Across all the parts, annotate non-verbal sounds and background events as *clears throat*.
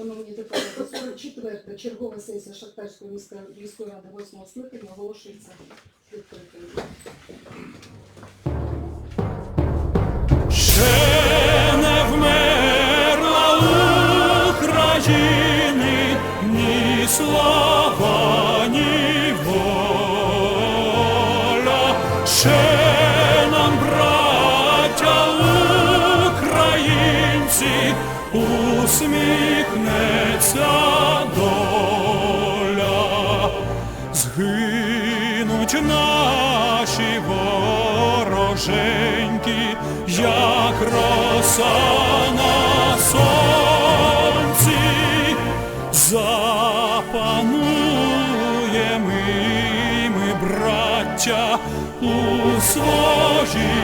Шановні депутати, 44 чергова сесія Шахтарської міської ради 8 скликання оголошується відкритою. Роса на сонці, запануємо ми, браття, у своїй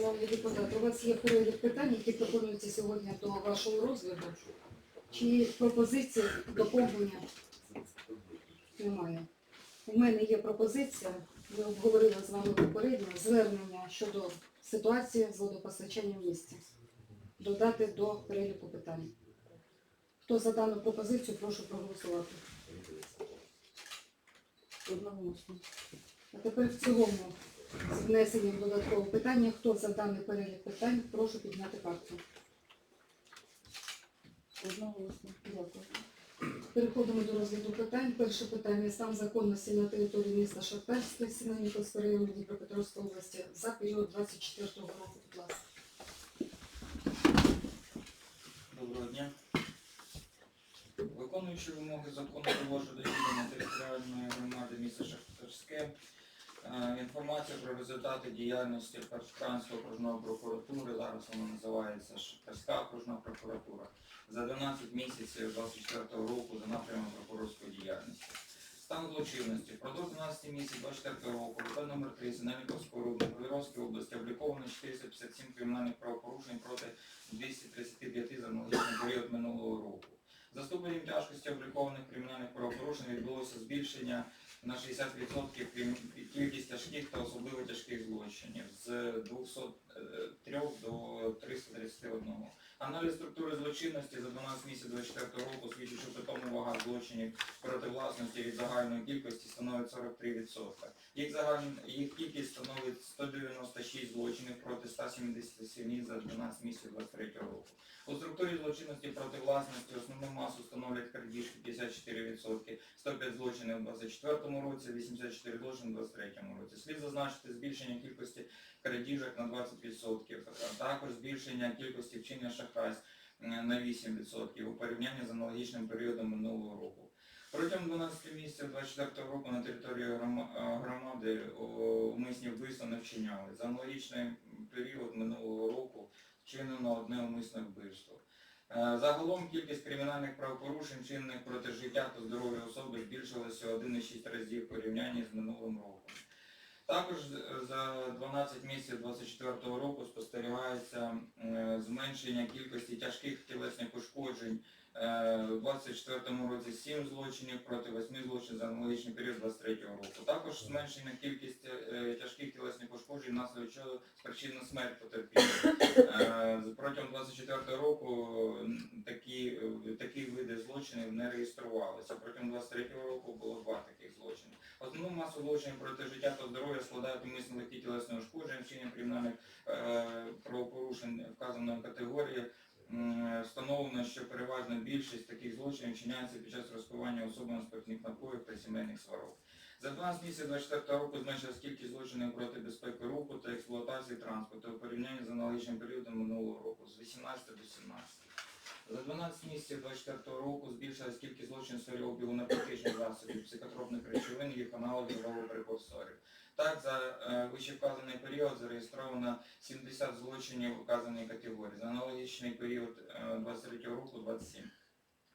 Шановні депутати, у вас є перелік питань, які пропонуються сьогодні до вашого розгляду. Чи пропозиції доповнення немає? У мене є пропозиція, ми обговорили з вами попередньо, звернення щодо ситуації з водопостачанням в місті. Додати до переліку питань. Хто за дану пропозицію, прошу проголосувати. Одноголосно. А тепер в цілому з внесенням додаткового питання. Хто за даний перелік питань, прошу підняти карту. Одноголосно. Дякую. Переходимо до розгляду питань. Перше питання стан законності на території міста Шахтарське, Синельниковського району Дніпропетровської області за період 24 року. Будь ласка. Доброго дня. Виконуючи вимоги закону про відведення територіальної громади міста Шахтарське, інформація про результати діяльності Першкранської окружної прокуратури, зараз вона називається Шахтарська окружна прокуратура, за 12 місяців 24 року за напрямом прокурорської діяльності. Стан злочинності. Впродовж 12 місяців 24 року ВП номер 3 Синельниковського району Дніпропетровської області обліковано 457 кримінальних правопорушень проти 235 за аналогічний період минулого року. За ступенем тяжкості облікованих кримінальних правопорушень відбулося збільшення на 60% кількість тяжких та особливо тяжких злочинів з 203 до 331. Аналіз структури злочинності за 12 місяців 24 року свідчить, що питома вага злочинів проти власності від загальної кількості становить 43%. Їх, загальна, їх кількість становить 196 злочинів проти 177 за 12 місяців 23 року. У структурі злочинності проти власності основну масу становлять крадіжки 54%, 105 злочинів у 2024 році, 84 злочини у 2023 році. Слід зазначити збільшення кількості крадіжок на 20%, а також збільшення кількості вчинення шахрайств на 8% у порівнянні з аналогічним періодом минулого року. Протягом 12 місяців 24 року на території громади умисні вбивства не вчиняли. За аналогічний період минулого року вчинено одне умисне вбивство. Е, Загалом кількість кримінальних правопорушень, вчинених проти життя та здоров'я особи, збільшилася 1,6 разів в порівнянні з минулим роком. Також за 12 місяців 2024 року спостерігається е, зменшення кількості тяжких тілесних ушкоджень. Е, У 2024 році 7 злочинів проти 8 злочинів за аналогічний період 2023 року. Також зменшена кількість тяжких внаслідок чого спричинена смерть потерпілих. Е, Протягом 24 року такі, е, такі види злочинів не реєструвалися. Протягом 23 року було два таких злочини. Основну масу злочинів проти життя та здоров'я складають умисні легкі тілесні ушкодження, вчинення кримінальних е, правопорушень вказаної категорії Встановлено, що переважна більшість таких злочинів вчиняється під час розпивання особами спиртних напоїв та сімейних сварок. За 12 місяців 24 року зменшилась кількість злочинів проти безпеки руху та експлуатації транспорту у порівнянні з аналогічним періодом минулого року з 18 до 17. За 12 місяців 24 року збільшилась кількість злочинів сфері обігу наркотичних засобів, психотропних речовин, їх аналогів або прекурсорів. Так, за е, вище вказаний період зареєстровано 70 злочинів вказаної категорії. За аналогічний період е, 23 року 27.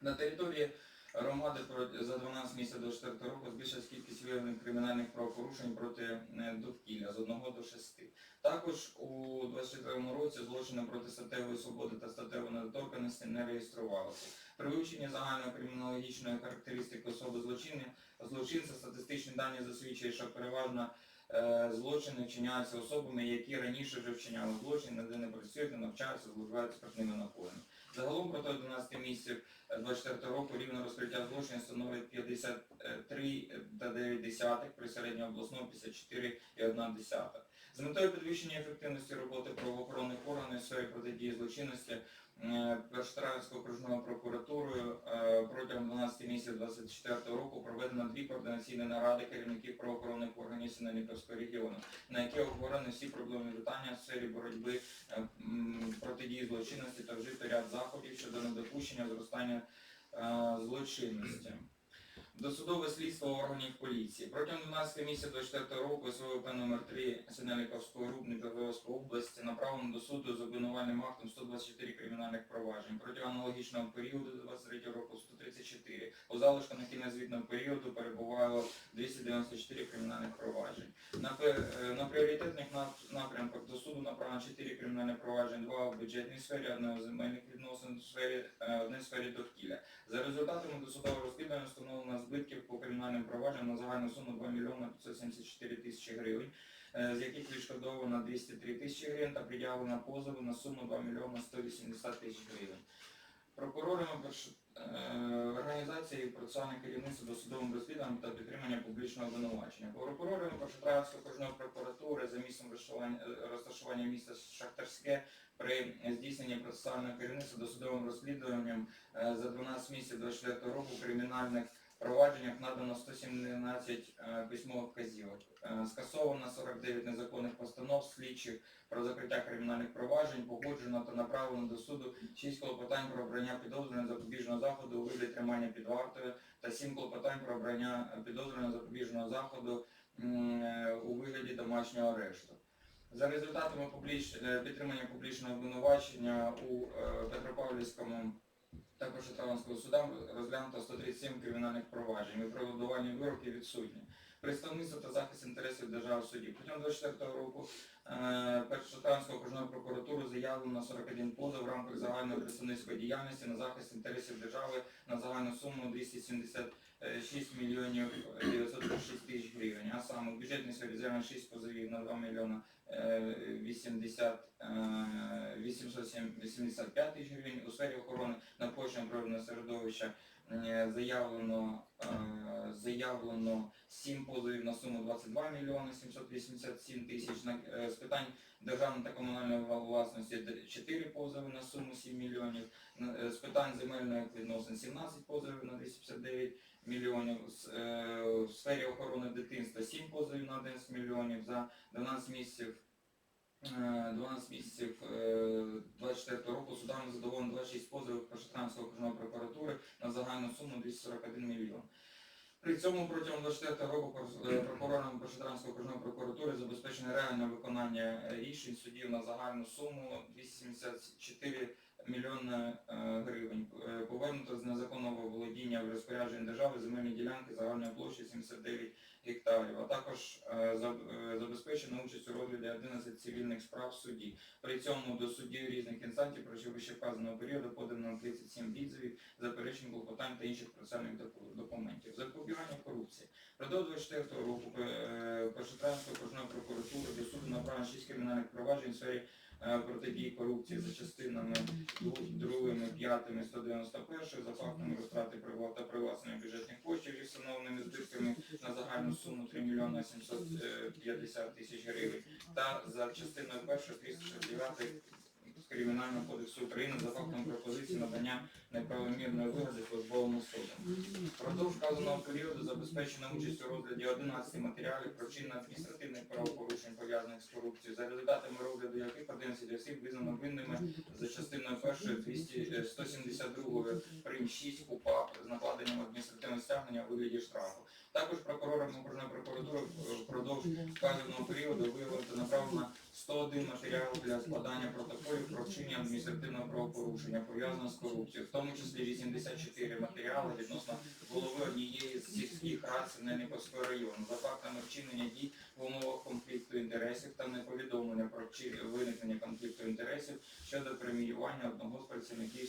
На території громади за 12 місяців до 4 року збільшилась кількість виявлених кримінальних правопорушень проти е, довкілля з 1 до 6. Також у 24 році злочини проти статевої свободи та статевої недоторканості не реєструвалися. При вивченні загальної кримінологічної характеристики особи злочиння, злочинця статистичні дані засвідчують, що переважно е, злочини вчиняються особами, які раніше вже вчиняли злочин, де не працюють, не навчаються, зловживають спиртними напоями. Загалом протягом 11 місяців 24 року рівень розкриття злочинів становить 53,9 при середньообласному 54,1. З метою підвищення ефективності роботи правоохоронних органів своєї протидії злочинності Першотравською окружною прокуратурою е, протягом 12 місяців 2024 року проведено дві координаційні наради керівників правоохоронних органів Синельниковського регіону, на які обговорені всі проблемні питання в сфері боротьби е, протидії злочинності та вжити ряд заходів щодо недопущення зростання е, злочинності. Досудове слідство органів поліції. Протягом 12 місяців 24 року СВП номер 3 Синельниковського групи Павловської області направлено до суду з обвинувальним актом 124 кримінальних проваджень. Протягом аналогічного періоду 23 року 134. У залишку на кінець звітного періоду перебувало 294 кримінальних проваджень. На, е, на пріоритетних напрямках до суду направлено 4 кримінальні проваджень, 2 у бюджетній сфері, одне у земельних відносин, в сфері, е, в сфері довкілля. За результатами досудового розслідування встановлено збитків по кримінальним провадженням на загальну суму 2 мільйони 574 тисячі гривень, е, з яких відшкодовано 203 тисячі гривень та пред'явлено позови на суму 2 мільйони 180 тисяч гривень. Прокурорами е, організації процесуальне керівництво досудовим розслідуванням та підтримання публічного обвинувачення. Прокурорами Першотравської окружної прокуратури за місцем розташування- міста Шахтарське при здійсненні процесуального керівництва досудовим розслідуванням е, за 12 місяців 24 року кримінальних провадженнях надано 117 е, письмових вказівок. Е, Скасовано 49 незаконних постанов слідчих про закриття кримінальних проваджень, погоджено та направлено до суду 6 клопотань про обрання підозрюваного запобіжного заходу у вигляді тримання під вартою та 7 клопотань про обрання підозрюваного запобіжного заходу е, у вигляді домашнього арешту. За результатами підтримання публічного обвинувачення у Петропавлівському та Кошетравського судам розглянуто 137 кримінальних проваджень. Виправдування вироків відсутні. Представництво та захист інтересів держави в суді. Протягом 24 року е, Першотравською окружною прокуратурою заявлено 41 позов в рамках загальної представницької діяльності на захист інтересів держави на загальну суму 276 мільйонів 906 тисяч гривень. А саме в бюджетній сфері 6 позовів на 2 мільйона 80, е, 885 тисяч гривень. У сфері охорони навколишнього природного середовища е, заявлено, е, заявлено 7 позовів на суму 22 мільйони 787 тисяч. З питань державної та комунальної власності 4 позови на суму 7 мільйонів. З питань земельних відносин 17 позовів на 259 мільйонів. В сфері охорони дитинства 7 позовів на 11 мільйонів. За 12 місяців 12 місяців е, 24 року судами задоволено 26 позовів Першотранського окружної прокуратури на загальну суму 241 мільйон. При цьому протягом 24 року е, прокурором Пошетранської окружної прокуратури забезпечено реальне виконання е, рішень судів на загальну суму 274 мільйони е, гривень. Е, Повернуто з незаконного володіння в розпорядження держави земельні ділянки загальної площі 79 гектарів, а також е, за- забезпечено участь у розгляді 11 цивільних справ в суді. При цьому до суддів різних інстанцій вище вказаного періоду подано 37 відзивів, заперечень, клопотань та інших процесуальних документів. Запобігання корупції. Продовж 24 року Першотравської окружної прокуратури до суду направлено 6 кримінальних проваджень в сфері протидії корупції за частинами 2, 5, 191 за фактами розтрати та привласнення бюджетних коштів і встановленими збитками на загальну суму 3 мільйони 750 тисяч гривень та за частиною першої 369 Кримінального кодексу України за фактом пропозиції надання неправомірної вигоди службовому суду. Впродовж вказаного періоду забезпечена участь у розгляді 11 матеріалів про чинне адміністративних правопорушень пов'язаних з корупцією, за результатами розгляду яких 11 осіб визнано винними за частиною першої 200, е, 172 прим 6 УПА з накладенням адміністративного стягнення у вигляді штрафу. Також прокурором окружної прокуратури е, впродовж вказаного періоду виявлено направлено 101 матеріал для складання протоколів про вчинення адміністративного правопорушення пов'язаного з корупцією, в тому числі 84 матеріали відносно голови однієї з сільських рад Синельниківського району за фактами вчинення дій в умовах конфлікту інтересів та неповідомлення про виникнення конфлікту інтересів щодо преміювання одного з працівників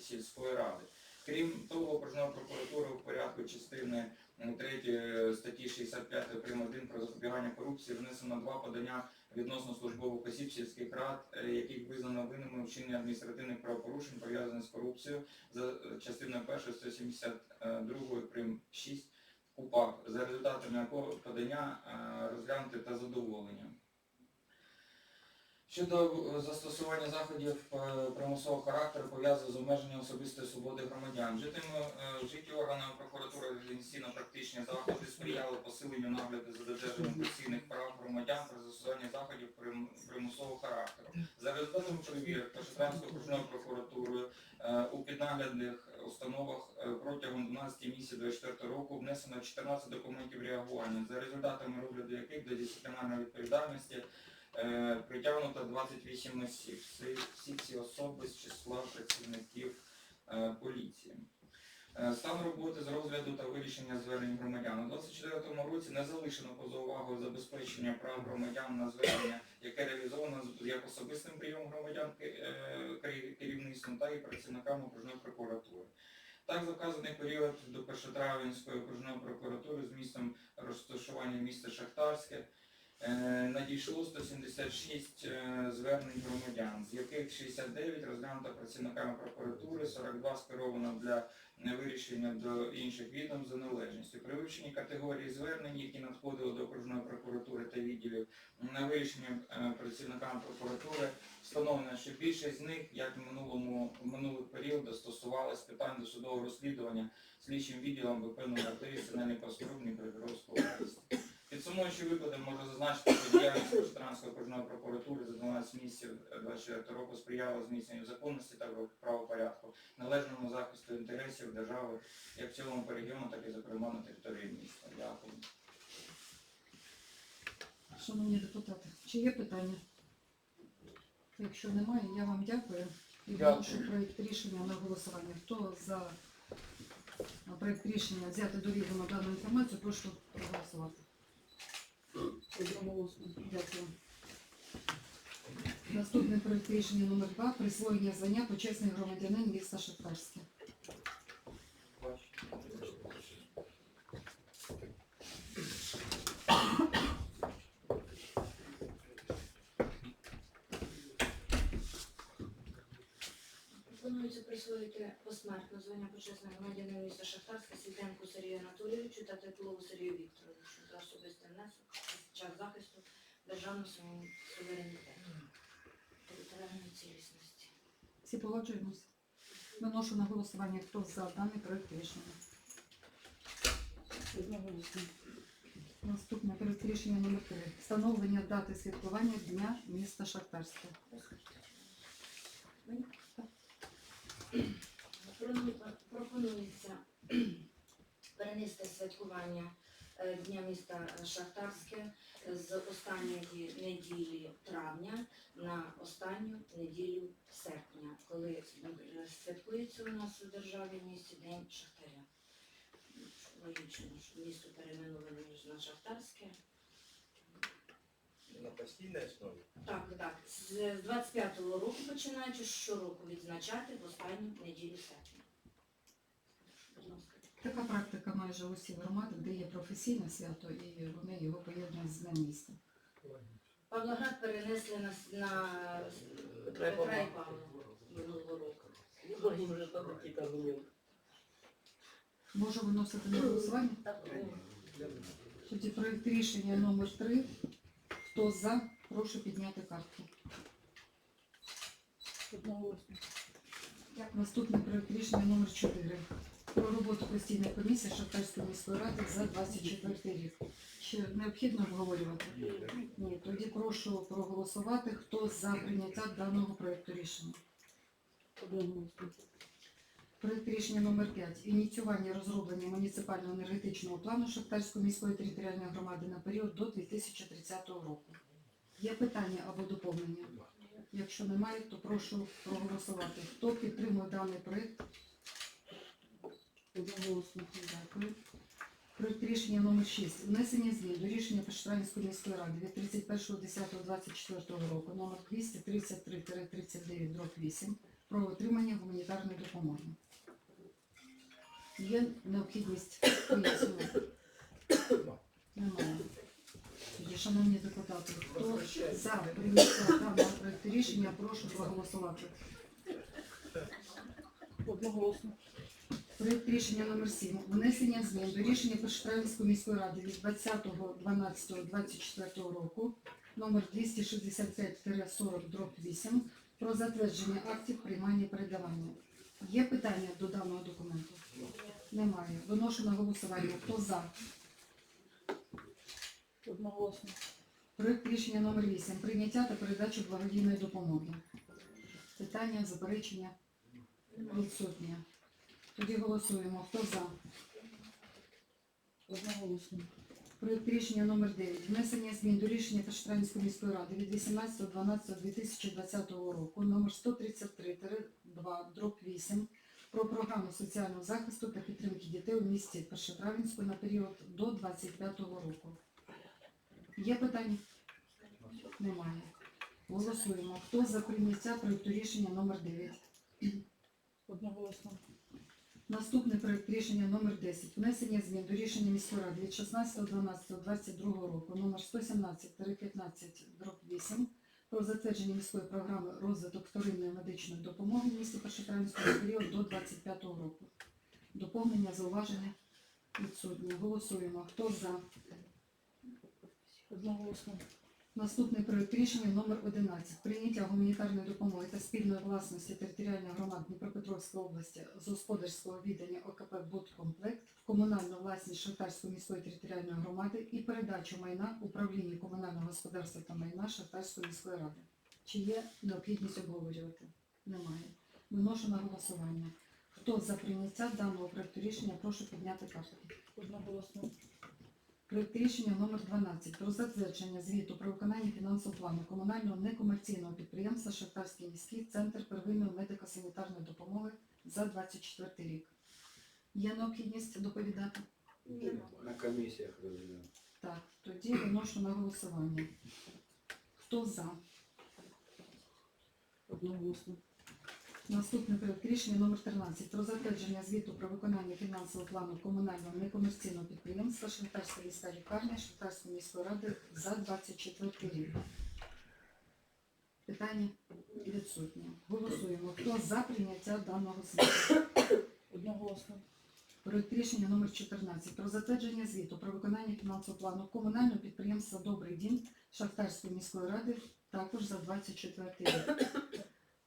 сільської ради. Крім того, окружна прокуратура в порядку частини 3 статті 65 прим. 1 про запобігання корупції внесено два подання відносно службових осіб сільських рад, е, яких визнано винними у вчиненні адміністративних правопорушень пов'язаних з корупцією за е, частиною 1 172 прим. 6 КУПАК, за результатами якого подання е, розглянути та задоволення. Щодо е, застосування заходів е, примусового характеру пов'язаних з обмеженням особистої свободи громадян, житиме е, органами прокуратури організаційно-практичні заходи сприяли посиленню нагляду за додержанням конституційних прав громадян при застосуванні заходів примусового характеру. За результатами перевірок Пошетранською окружною прокуратурою е, у піднаглядних установах протягом 12 місяців 24 року внесено 14 документів реагування, за результатами розгляду яких до дисциплінарної відповідальності притягнуто 28 осіб. Це всі ці особи з числа працівників е, поліції. Е, Стан роботи з розгляду та вирішення звернень громадян. У 2024 році не залишено поза увагою забезпечення прав громадян на звернення, яке реалізовано як особистим прийомом громадян е, керівництвом, так і працівниками окружної прокуратури. Так, за вказаний період до Першотравенської окружної прокуратури з місцем розташування міста Шахтарське Е, надійшло 176 е, звернень громадян, з яких 69 розглянуто працівниками прокуратури, 42 скеровано для е, вирішення до інших відом за належністю. При вивченні категорії звернень, які надходили до окружної прокуратури та відділів на вирішення е, працівниками прокуратури, встановлено, що більшість з них, як в минулому в минулих періодах, стосувалися питань досудового розслідування слідчим відділом ВП номер 3 Синельниківського рубні Пригоровської області. Підсумуючи викладом, можу зазначити, що діяльність Пошетранської окружної прокуратури за 12 місяців 24 року сприяла зміцненню законності та правопорядку, належному захисту інтересів держави як в цілому по регіону, так і зокрема на території міста. Дякую. Шановні депутати, чи є питання? Якщо немає, я вам дякую і вношу проєкт рішення на голосування. Хто за проєкт рішення взяти до відома дану інформацію, прошу проголосувати. Дякую. Наступний проєкт рішення номер 2 присвоєння звання почесний громадянин міста Шахтарське. Пропонується присвоїти посмертно звання почесного громадянина міста Шахтарська Світенку Сергію Анатолійовичу та Теплову Сергію Вікторовичу за особистий внесок час захисту державного суверенітету, територіальної цілісності. Всі погоджуємося? Виношу на голосування, хто за даний проєкт рішення. Наступне проєкт рішення номер 3 Встановлення дати святкування Дня міста Шахтарське. Пропону- Пропонується перенести святкування Дня міста Шахтарське з останньої неділі травня на останню неділю серпня, коли е, святкується у нас у державі місті День Шахтаря. Логічно, що місто перейменоване на Шахтарське. На постійній основі. Так, так. З 25-го року починаючи щороку відзначати в останню неділю серпня. Така практика майже у всіх громадах, де є професійне свято, і вони його поєднують з Днем міста. Павлоград перенесли на, на Петра і Павла. Минулого року. Ну, їм вже там такі аргументи. Можу виносити на голосування? Так, Тоді проєкт рішення номер 3 Хто за, прошу підняти картку. Наступний проект рішення номер 4 про роботу постійної комісії Шахтарської міської ради за 24 рік. Чи необхідно обговорювати? Ні. Тоді прошу проголосувати, хто за прийняття даного проекту рішення. Проект рішення номер 5 Ініціювання розроблення муніципального енергетичного плану Шахтарської міської територіальної громади на період до 2030 року. Є питання або доповнення? Якщо немає, то прошу проголосувати. Хто підтримує даний проект? Одноголосно. Дякую. Проект рішення номер 6. Внесення змін до рішення Пешеранської міської ради від 31.10.24 року номер 233-39 дроб 8 про отримання гуманітарної допомоги. Є необхідність пояснювати? Немає. Тоді, шановні депутати, хто за прийняття даного проекту рішення, прошу проголосувати. Одноголосно. Проект рішення номер 7. Внесення змін до рішення Пешетрянської міської ради від 20.12.24 року номер 265-40 8 про затвердження актів приймання і передавання. Є питання до даного документу? Немає. Виношу на голосування. Хто за? Одноголосно. Проект рішення номер 8. Прийняття та передачу благодійної допомоги. Питання, заперечення відсутні. Тоді голосуємо. Хто за? Одноголосно. Проект рішення номер 9. Внесення змін до рішення Пешетрянської міської ради від 18.12.2020 року номер 133-2 дроб 8 про програму соціального захисту та підтримки дітей у місті Першотравенську на період до 25 року. Є питання? Немає. Голосуємо. Хто за прийняття проекту рішення номер 9? Одноголосно. Наступний проект рішення номер 10. Внесення змін до рішення міської ради від 16.12.22 року номер 117-15-8 про затвердження міської програми розвиток вторинної медичної допомоги в місті Першотравенського на період до 25 року. Доповнення, зауваження відсутні. Голосуємо. Хто за? Одноголосно. Наступний проект рішення номер 11. Прийняття гуманітарної допомоги та спільної власності територіальних громад Дніпропетровської області з господарського віддання ОКП «Будкомплект» в комунальну власність Шахтарської міської територіальної громади і передачу майна управління комунального господарства та майна Шахтарської міської ради. Чи є необхідність обговорювати? Немає. Виношу на голосування. Хто за прийняття даного проекту рішення, прошу підняти карту. Одноголосно. Проект рішення номер 12 про затвердження звіту про виконання фінансового плану комунального некомерційного підприємства Шахтарський міський центр первинної медико-санітарної допомоги за 24 рік. Є необхідність доповідати? На комісіях розгляну. Так, тоді виношу на голосування. Хто за? Одноголосно. Наступний проект рішення номер 13 про затвердження звіту про виконання фінансового плану комунального некомерційного підприємства Шахтарська міська лікарня Шахтарської міської ради за 24 рік. Питання відсутні. Голосуємо. Хто за прийняття даного звіту? Одноголосно. Проект рішення номер 14 про затвердження звіту про виконання фінансового плану комунального підприємства Добрий дім Шахтарської міської ради також за 24 рік.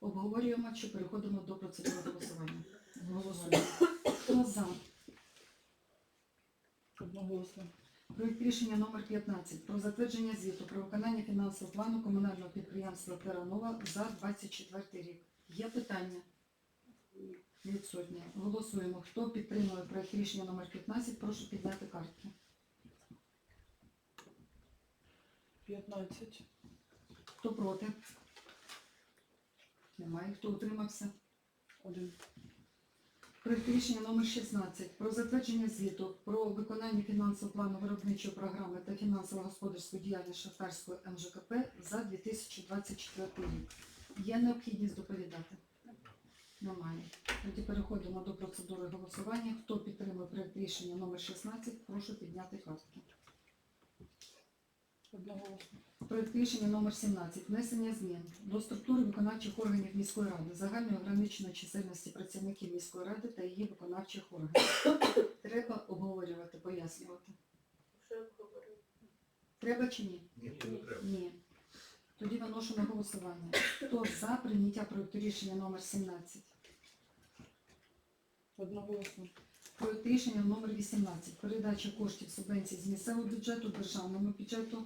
Обговорюємо чи переходимо до процедури голосування. Голосуємо. Хто за? Одноголосно. Проект рішення номер 15 про затвердження звіту про виконання фінансового плану комунального підприємства Теранова за 24 рік. Є питання? Відсутні. Голосуємо. Хто підтримує проект рішення номер 15, прошу підняти картки. 15. Хто проти? Немає. Хто утримався? Один. Проект рішення номер 16 про затвердження звіту про виконання фінансового плану виробничої програми та фінансово-господарської діяльності Шахтарської МЖКП за 2024 рік. Є необхідність доповідати? Немає. Тоді переходимо до процедури голосування. Хто підтримує проект рішення номер 16, прошу підняти картки. Одноголосно. Проект рішення номер 17. Внесення змін до структури виконавчих органів міської ради, загальної граничної чисельності працівників міської ради та її виконавчих органів. Треба обговорювати, пояснювати. Треба чи ні? Ні, не треба. Ні. Тоді виношу на голосування. Хто за прийняття проекту рішення номер 17? Одноголосно. Проект рішення номер 18. Передача коштів субвенцій з місцевого бюджету державному бюджету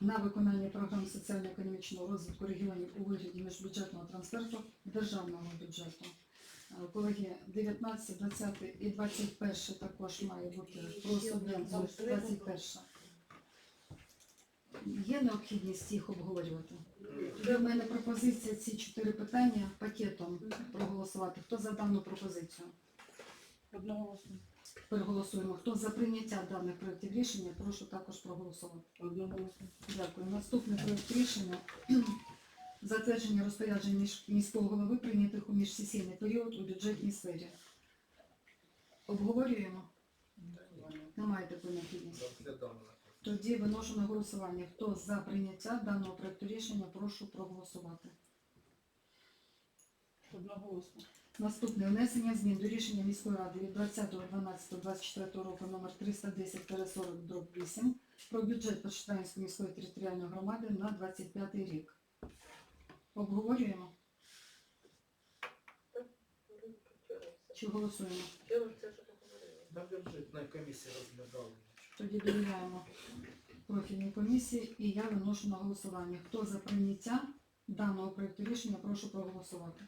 на виконання програм соціально-економічного розвитку регіонів у вигляді міжбюджетного трансферту державного бюджету. Е, Колеги, 19, 20 і 21 також має бути про субвенцію. 21. Є необхідність їх обговорювати? Тоді в мене пропозиція ці чотири питання пакетом проголосувати. Хто за дану пропозицію? Одноголосно. Переголосуємо. Хто за прийняття даних проєктів рішення, прошу також проголосувати. Одноголосно. Дякую. Наступний проєкт рішення *clears throat* затвердження розпоряджень між- міського голови, прийнятих у міжсесійний період у бюджетній сфері. Обговорюємо? Немає такої необхідності. Тоді виношу на голосування. Хто за прийняття даного проєкту рішення, прошу проголосувати. Одноголосно. Наступне внесення змін до рішення міської ради від 20.12.24 року номер 310 дроб 8 про бюджет Почтанської міської територіальної громади на 25 рік. Обговорюємо чи голосуємо? На бюджетній комісії розглядали. Тоді довіряємо профільній комісії і я виношу на голосування. Хто за прийняття даного проєкту рішення, прошу проголосувати.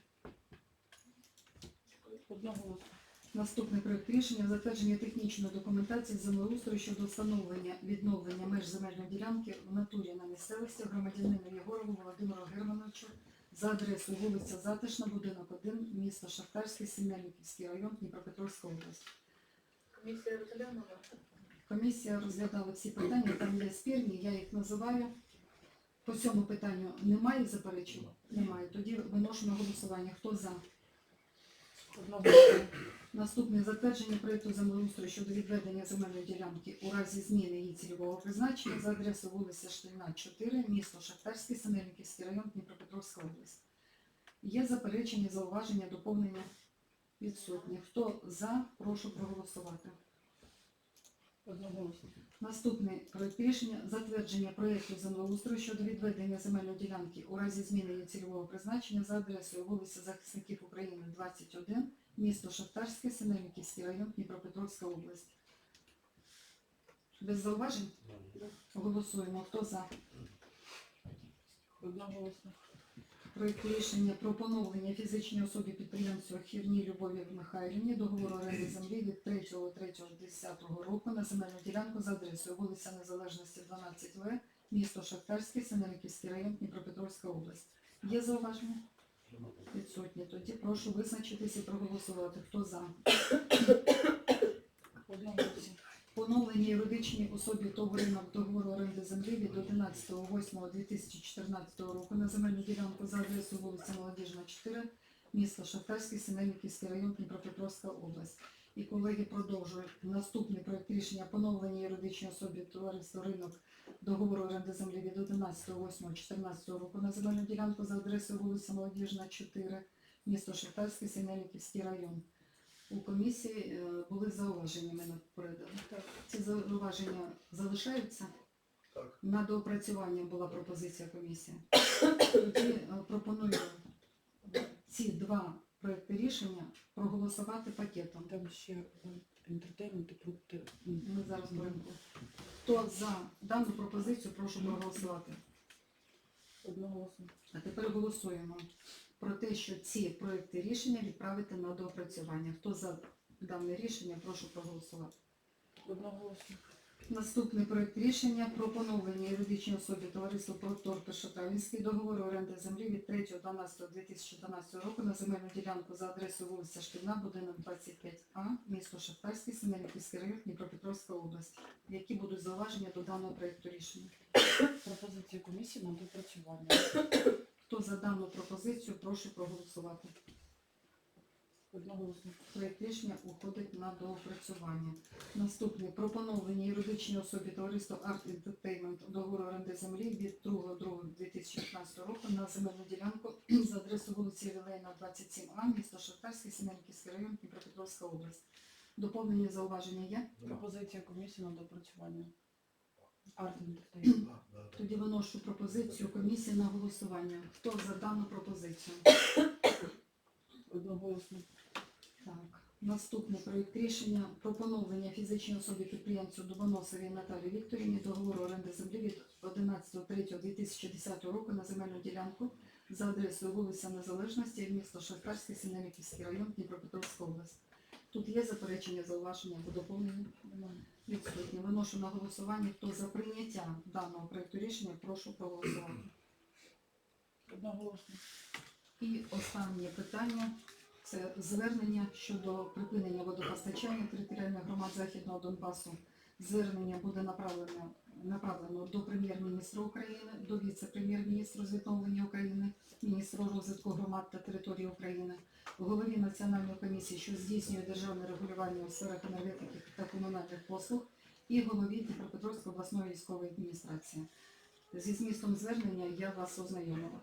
Одноголосно. Наступний проект рішення затвердження технічної документації землеустрою щодо встановлення відновлення меж земельної ділянки в натурі на місцевості громадянину Єгорову Володимиру Германовичу за адресою вулиця Затишна, будинок 1, місто Шахтарське, Синельниківський район, Дніпропетровська область. Комісія розглянула. Комісія розглядала всі питання, там є спірні, я їх називаю. По цьому питанню немає заперечень? Немає. Тоді виношу на голосування. Хто за? Наступне затвердження проєкту землеустрою щодо відведення земельної ділянки у разі зміни її цільового призначення за адресою вулиця Штильна, 4, місто Шахтарський, Синельниківський район, Дніпропетровська область. Є заперечення, зауваження, доповнення відсутні. Хто за, прошу проголосувати. Одноголосно. Наступний проект рішення затвердження проєкту землеустрою щодо відведення земельної ділянки у разі зміни її цільового призначення за адресою вулиця Захисників України, 21, місто Шахтарське, Синельниківський район, Дніпропетровська область. Без зауважень? Голосуємо. Хто за? Одноголосно. Проект рішення про поновлення фізичній особі підприємцю Хірній Любові Михайлівні договору оренди землі від 3.3.10 року на земельну ділянку за адресою вулиця Незалежності 12В, місто Шахтарське, Синельниківський район, Дніпропетровська область. Є зауваження? Відсутні. Тоді прошу визначитися і проголосувати. Хто за? Одноголосно. Поновлення юридичній особі ТОВ ринок договору оренди землі від 11.08.2014 року на земельну ділянку за адресою вулиця Молодіжна, 4, місто Шахтарський, Синельниківський район, Дніпропетровська область. І колеги продовжують наступний проект рішення поновлення юридичній особі товариство ринок договору оренди землі від 11.08.2014 року на земельну ділянку за адресою вулиця Молодіжна, 4, місто Шахтарський, Синельниківський район. У комісії е, були зауваження мене передали. Так. Ці зауваження залишаються? Так. На доопрацювання була пропозиція комісії. *coughs* Тоді е, пропоную ці два проекти рішення проголосувати пакетом. Там ще е, інтертеймент і продукти. Ми зараз беремо. Хто за дану пропозицію, прошу проголосувати. Одноголосно. А тепер голосуємо про те, що ці проекти рішення відправити на доопрацювання. Хто за дане рішення, прошу проголосувати. Одноголосно. Наступний проект рішення про поновлення юридичній особі товариства «Протор Першотравінський договор оренди землі від 3.12.2012 року на земельну ділянку за адресою вулиця Шкільна, будинок 25А, місто Шахтарський, Семенівський район, Дніпропетровська область. Які будуть зауваження до даного проекту рішення? Пропозиція комісії на допрацювання. Хто за дану пропозицію, прошу проголосувати. Одноголосно. Проект рішення уходить на доопрацювання. Наступний про поновлення юридичній особі товариства Art Entertainment договору оренди землі від 2.2.2015 року на земельну ділянку *clears throat* за адресою вулиці Вілейна, 27А, місто Шахтарське, Сінельниківський район, Дніпропетровська область. Доповнення зауваження є? Пропозиція комісії на допрацювання. Тоді виношу пропозицію комісії на голосування. Хто за дану пропозицію? Одноголосно. Так. Наступний проєкт рішення про поновлення фізичній особі підприємцю Дубоносовій Наталії Вікторівні договору оренди землі від 11.03.2010 року на земельну ділянку за адресою вулиця Незалежності, місто Шахтарське, Сінельниківський район, Дніпропетровська область. Тут є заперечення, зауваження або доповнення? Немає. Відсутні. Виношу на голосування. Хто за прийняття даного проєкту рішення, прошу проголосувати. Одноголосно. І останнє питання це звернення щодо припинення водопостачання територіальних громад Західного Донбасу. Звернення буде направлено, направлено до прем'єр-міністра України, до віце-прем'єр-міністра з відновлення України, міністра розвитку громад та території України, голові Національної комісії, що здійснює державне регулювання у сферах енергетики та комунальних послуг, і голові Дніпропетровської обласної військової адміністрації. Зі змістом звернення я вас ознайомила.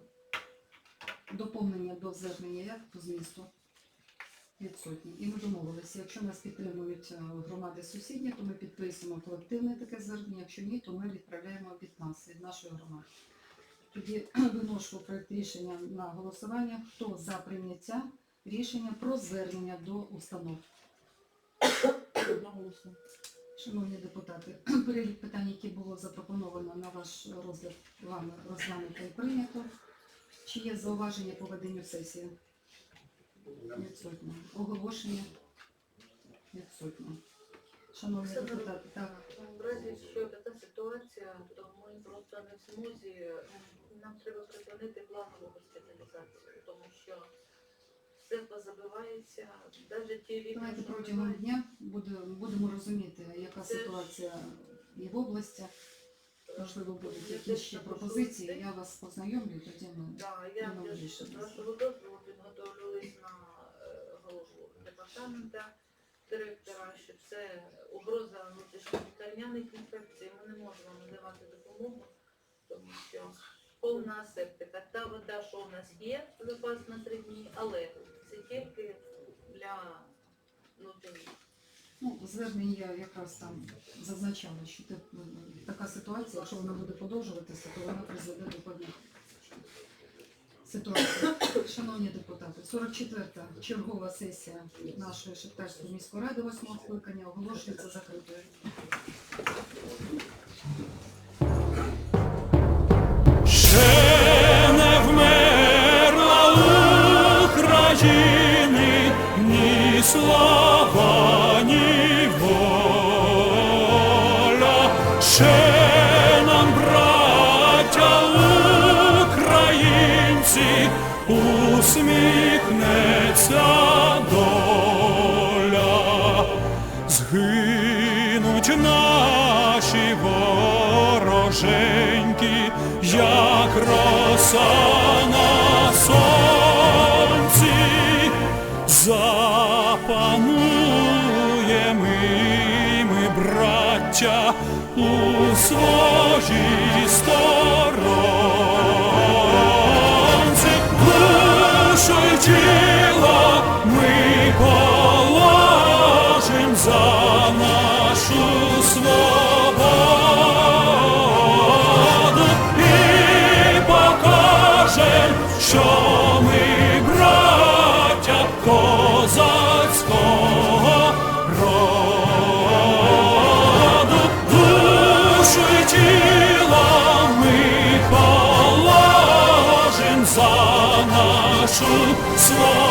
Доповнення до звернення як по змісту відсутні. І ми домовилися, якщо нас підтримують е, громади сусідні, то ми підписуємо колективне таке звернення. Якщо ні, то ми відправляємо від нас, від нашої громади. Тоді *clears throat* виношу проєкт рішення на голосування. Хто за прийняття рішення про звернення до установ? Шановні депутати, *clears throat* перелік питань, які було запропоновано на ваш розгляд вами розглянуто і прийнято. Чи є зауваження по веденню сесії? Відсутні. Оголошення? Відсутні. Шановні Оксана, депутати, так. В разі, що така ситуація, то ми просто не в змозі, нам треба припинити планову госпіталізацію, тому що все позабивається, навіть ті вікна, Давайте що протягом мають, дня буде, будемо розуміти, яка Це ж- ситуація і в області. Можливо, будуть Я якісь теж ще пропозиції. Я вас познайомлю, тоді ми Да, я теж вирішиться. з вашого дозволу підготовлю лист департамента директора, що це угроза внутрішньолікарняних інфекцій. Ми не можемо надавати допомогу, тому що повна септика. Та вода, що у нас є, запас на три дні, але це тільки для ну, Ну, звернення я якраз там зазначала, що те- така ситуація, якщо вона буде продовжуватися, то вона призведе до подібних ситуацій. Шановні 44-та чергова сесія нашої Шептарської міської ради восьмого скликання оголошується закритою. Роса на сонці, запануємо і ми, браття, у своїй 出所.